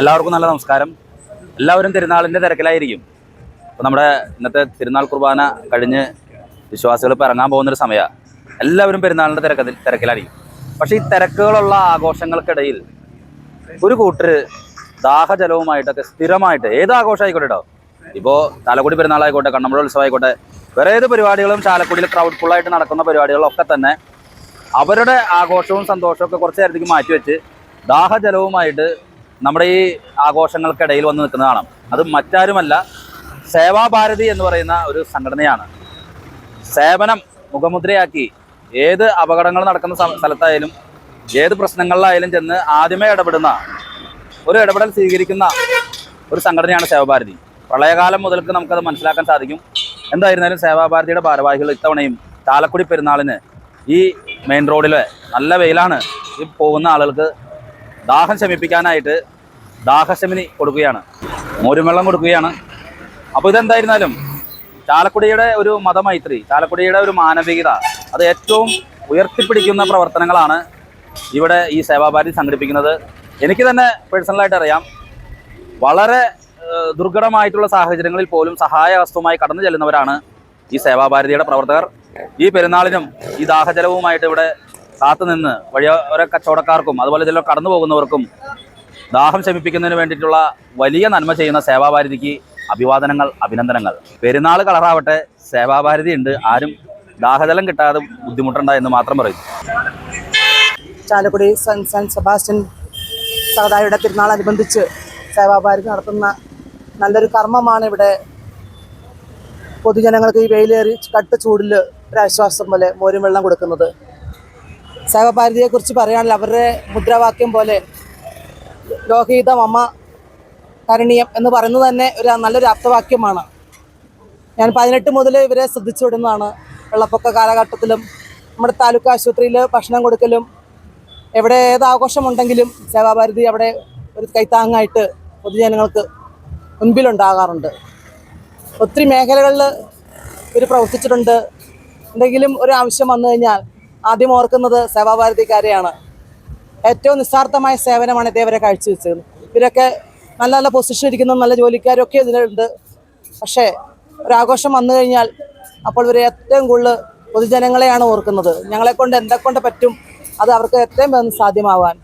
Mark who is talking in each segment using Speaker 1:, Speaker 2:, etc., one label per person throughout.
Speaker 1: എല്ലാവർക്കും നല്ല നമസ്കാരം. എല്ലാവരും തിരുനാളിന്റെ തിരക്കിലായിരിക്കും. അപ്പോൾ നമ്മുടെ ഇന്നത്തെ തിരുനാൾ കുർബാന കഴിഞ്ഞ് വിശ്വാസികൾ ഇപ്പോൾ ഇറങ്ങാൻ പോകുന്നൊരു സമയമാണ് എല്ലാവരും പെരുന്നാളിന്റെ തിരക്കത്തിൽ തിരക്കിലായിരിക്കും. പക്ഷേ ഈ തിരക്കുകളുള്ള ആഘോഷങ്ങൾക്കിടയിൽ ഒരു കൂട്ടർ ദാഹജലവുമായിട്ടൊക്കെ സ്ഥിരമായിട്ട് ഏത് ആഘോഷമായിക്കോട്ടെ കേട്ടോ ഇപ്പോൾ ചാലക്കുടി പെരുന്നാളായിക്കോട്ടെ കണ്ണമ്പുഴ ഉത്സവമായിക്കോട്ടെ വേറെ ഏത് പരിപാടികളും ചാലക്കുടിയിൽ ക്രൗഡ് ഫുള്ളായിട്ട് നടക്കുന്ന പരിപാടികളൊക്കെ തന്നെ അവരുടെ ആഘോഷവും സന്തോഷവും ഒക്കെ കുറച്ച് നേരത്തേക്ക് മാറ്റിവെച്ച് ദാഹജലവുമായിട്ട് നമ്മുടെ ഈ ആഘോഷങ്ങൾക്കിടയിൽ വന്ന് നിൽക്കുന്നതാണ് അത് മറ്റാരുമല്ല സേവാഭാരതി എന്ന് പറയുന്ന ഒരു സംഘടനയാണ്. സേവനം മുഖമുദ്രയാക്കി ഏത് അപകടങ്ങൾ നടക്കുന്ന സ്ഥലത്തായാലും ഏത് പ്രശ്നങ്ങളിലായാലും ചെന്ന് ആദ്യമേ ഇടപെടുന്ന ഒരു ഇടപെടൽ സ്വീകരിക്കുന്ന ഒരു സംഘടനയാണ് സേവാഭാരതി. പ്രളയകാലം മുതൽക്ക് നമുക്കത് മനസ്സിലാക്കാൻ സാധിക്കും. എന്തായിരുന്നാലും സേവാഭാരതിയുടെ ഭാരവാഹികൾ ഇത്തവണയും ചാലക്കുടി പെരുന്നാളിന് ഈ മെയിൻ റോഡിലെ നല്ല വെയിലാണ് ഈ പോകുന്ന ആളുകൾക്ക് ദാഹം ശമിപ്പിക്കാനായിട്ട് ദാഹശമിനി കൊടുക്കുകയാണ്. മോരും വെള്ളം കൊടുക്കുകയാണ്. അപ്പോൾ ഇതെന്തായിരുന്നാലും ചാലക്കുടിയുടെ ഒരു മതമൈത്രി ചാലക്കുടിയുടെ ഒരു മാനവികത അത് ഏറ്റവും ഉയർത്തിപ്പിടിക്കുന്ന പ്രവർത്തനങ്ങളാണ് ഇവിടെ ഈ സേവാഭാരതി സംഘടിപ്പിക്കുന്നത്. എനിക്ക് തന്നെ പേഴ്സണലായിട്ട് അറിയാം വളരെ ദുർഘടമായിട്ടുള്ള സാഹചര്യങ്ങളിൽ പോലും സഹായഹസ്തവുമായി കടന്നു ചെല്ലുന്നവരാണ് ഈ സേവാഭാരതിയുടെ പ്രവർത്തകർ. ഈ പെരുന്നാളിനും ഈ ദാഹജലവുമായിട്ട് ഇവിടെ കാത്തുനിന്ന് വഴിയോര കച്ചവടക്കാർക്കും അതുപോലെ ചില കടന്നു പോകുന്നവർക്കും ദാഹം ശമിപ്പിക്കുന്നതിന് വേണ്ടിയിട്ടുള്ള വലിയ നന്മ ചെയ്യുന്ന സേവാഭാരതിക്ക് അഭിവാദനങ്ങൾ അഭിനന്ദനങ്ങൾ. പെരുന്നാൾ കളറാവട്ടെ സേവാഭാരതി ഉണ്ട്. ആരും ദാഹജലം കിട്ടാതെ ബുദ്ധിമുട്ടുണ്ട എന്ന് മാത്രം പറയും
Speaker 2: ചാലക്കുടി സെന്റ് സെന്റ് സെബാസ്റ്റ്യൻ സഹതായുടെ പെരുന്നാളനുബന്ധിച്ച് സേവാഭാരതി നടത്തുന്ന നല്ലൊരു കർമ്മമാണ് ഇവിടെ പൊതുജനങ്ങൾക്ക് ഈ വെയിലേറി കട്ട് ചൂടിൽ ഒരാശ്വാസം പോലെ മോരും വെള്ളം കൊടുക്കുന്നത്. സേവാഭാരതിയെക്കുറിച്ച് പറയുകയാണെങ്കിൽ അവരുടെ മുദ്രാവാക്യം പോലെ ലോകഹിതം അമ്മ കരണീയം എന്ന് പറയുന്നത് തന്നെ ഒരു നല്ലൊരു അർത്ഥവാക്യമാണ് ഞാൻ പതിനെട്ട് മുതൽ ഇവരെ ശ്രദ്ധിച്ചു വിടുന്നതാണ് വെള്ളപ്പൊക്ക കാലഘട്ടത്തിലും നമ്മുടെ താലൂക്ക് ആശുപത്രിയിൽ ഭക്ഷണം കൊടുക്കലും എവിടെ ഏത് ആഘോഷമുണ്ടെങ്കിലും സേവാഭാരതി അവിടെ ഒരു കൈത്താങ്ങായിട്ട് പൊതുജനങ്ങൾക്ക് മുൻപിലുണ്ടാകാറുണ്ട്. ഒത്തിരി മേഖലകളിൽ ഇവർ പ്രവർത്തിച്ചിട്ടുണ്ട്. എന്തെങ്കിലും ഒരു ആവശ്യം വന്നു കഴിഞ്ഞാൽ ആദ്യം ഓർക്കുന്നത് സേവാഭാരതിക്കാരെയാണ്. ഏറ്റവും നിസ്സാർത്ഥമായ സേവനമാണ് ഇതേവരെ കാഴ്ചവെച്ചത്. ഇവരൊക്കെ നല്ല നല്ല പൊസിഷൻ ഇരിക്കുന്ന നല്ല ജോലിക്കാരൊക്കെ ഇതിലുണ്ട്. പക്ഷേ ഒരാഘോഷം വന്നു കഴിഞ്ഞാൽ അപ്പോൾ ഇവർ ഏറ്റവും കൂടുതൽ പൊതുജനങ്ങളെയാണ് ഓർക്കുന്നത്. ഞങ്ങളെ കൊണ്ട് എന്തെക്കൊണ്ട് പറ്റും അത് അവർക്ക് ഏറ്റവും വേഗം സാധ്യമാവാൻ.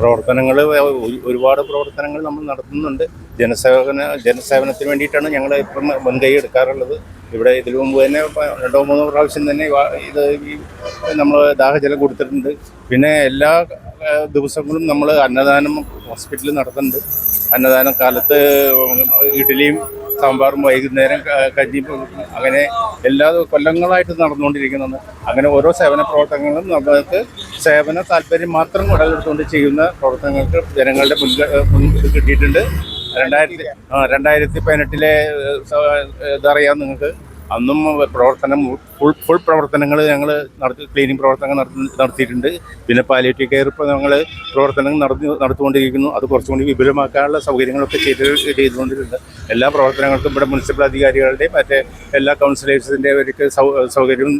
Speaker 3: പ്രവർത്തനങ്ങൾ ഒരുപാട് പ്രവർത്തനങ്ങൾ നമ്മൾ നടത്തുന്നുണ്ട്. ജനസേവന ജനസേവനത്തിന് വേണ്ടിയിട്ടാണ് ഞങ്ങൾ ഇപ്പം മുൻകൈ എടുക്കാറുള്ളത്. ഇവിടെ ഇതിനു മുമ്പ് തന്നെ രണ്ടോ മൂന്നോ പ്രാവശ്യം തന്നെ ഇത് ഈ നമ്മൾ ദാഹജലം കൊടുത്തിട്ടുണ്ട്. പിന്നെ എല്ലാ ദിവസങ്ങളും നമ്മൾ അന്നദാനം ഹോസ്പിറ്റലിൽ നടത്തുന്നുണ്ട്. അന്നദാനം കാലത്ത് ഇഡ്ഡലിയും സാമ്പാറും വൈകുന്നേരം ക- കഞ്ഞിയും അങ്ങനെ എല്ലാ കൊല്ലങ്ങളായിട്ട് നടന്നുകൊണ്ടിരിക്കുന്നതാണ്. അങ്ങനെ ഓരോ സേവന പ്രവർത്തനങ്ങളും നമുക്ക് സേവന താല്പര്യം മാത്രം ഉടലെടുത്തുകൊണ്ട് ചെയ്യുന്ന പ്രവർത്തനങ്ങൾക്ക് ജനങ്ങളുടെ മുൻക മുൻ കിട്ടിയിട്ടുണ്ട്. രണ്ടായിരത്തി രണ്ടായിരത്തി പതിനെട്ടിലെ ഇതറിയാം നിങ്ങൾക്ക്. അന്നും പ്രവർത്തനം ഫുൾ ഫുൾ പ്രവർത്തനങ്ങൾ ഞങ്ങൾ നടത്തി ക്ലീനിങ് പ്രവർത്തനങ്ങൾ നടത്തി നടത്തിയിട്ടുണ്ട്. പിന്നെ പാലിയേറ്റീവ് കെയർ ഇപ്പോൾ ഞങ്ങൾ പ്രവർത്തനങ്ങൾ നടത്തി നടത്തിക്കൊണ്ടിരിക്കുന്നു. അത് കുറച്ചുകൂടി വിപുലമാക്കാനുള്ള സൗകര്യങ്ങളൊക്കെ ചെയ്ത് ചെയ്തുകൊണ്ടിട്ടുണ്ട്. എല്ലാ പ്രവർത്തനങ്ങൾക്കും ഇവിടെ മുനിസിപ്പൽ അധികാരികളുടെയും മറ്റേ എല്ലാ കൗൺസിലേഴ്സിന്റെ അവർക്ക് സൗകര്യവും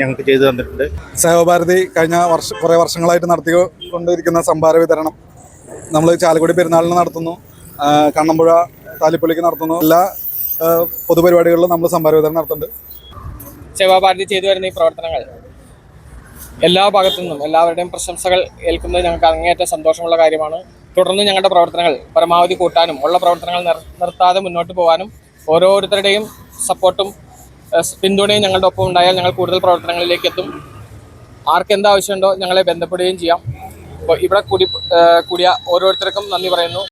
Speaker 3: ഞങ്ങൾക്ക് ചെയ്തു തന്നിട്ടുണ്ട്.
Speaker 4: സേവഭാരതി കഴിഞ്ഞ വർഷ കുറേ വർഷങ്ങളായിട്ട് നടത്തിക്കൊണ്ടിരിക്കുന്ന സംഭാര വിതരണം നമ്മൾ ചാലക്കുടി പെരുന്നാളിന് നടത്തുന്നു. കണ്ണമ്പുഴ താലിപ്പള്ളിക്ക് നടത്തുന്നു എല്ലാ പൊതുപരിപാടികളിലും നമ്മൾ സംഭാര വിതരണം നടത്തുന്നുണ്ട്.
Speaker 5: സേവാഭാരതി ചെയ്തു വരുന്ന ഈ പ്രവർത്തനങ്ങൾ എല്ലാ ഭാഗത്തു നിന്നും എല്ലാവരുടെയും പ്രശംസകൾ ഏൽക്കുന്നത് ഞങ്ങൾക്ക് അങ്ങേയറ്റം സന്തോഷമുള്ള കാര്യമാണ്. തുടർന്ന് ഞങ്ങളുടെ പ്രവർത്തനങ്ങൾ പരമാവധി കൂട്ടാനും ഉള്ള പ്രവർത്തനങ്ങൾ നിർ- നിർത്താതെ മുന്നോട്ട് പോകാനും ഓരോരുത്തരുടെയും സപ്പോർട്ടും പിന്തുണയും ഞങ്ങളുടെ ഒപ്പം ഉണ്ടായാൽ ഞങ്ങൾ കൂടുതൽ പ്രവർത്തനങ്ങളിലേക്ക് എത്തും. ആർക്ക് എന്ത് ആവശ്യമുണ്ടോ ഞങ്ങളെ ബന്ധപ്പെടുകയും ചെയ്യാം. അപ്പോൾ ഇവിടെ കൂടി കൂടിയ ഓരോരുത്തർക്കും നന്ദി പറയുന്നു.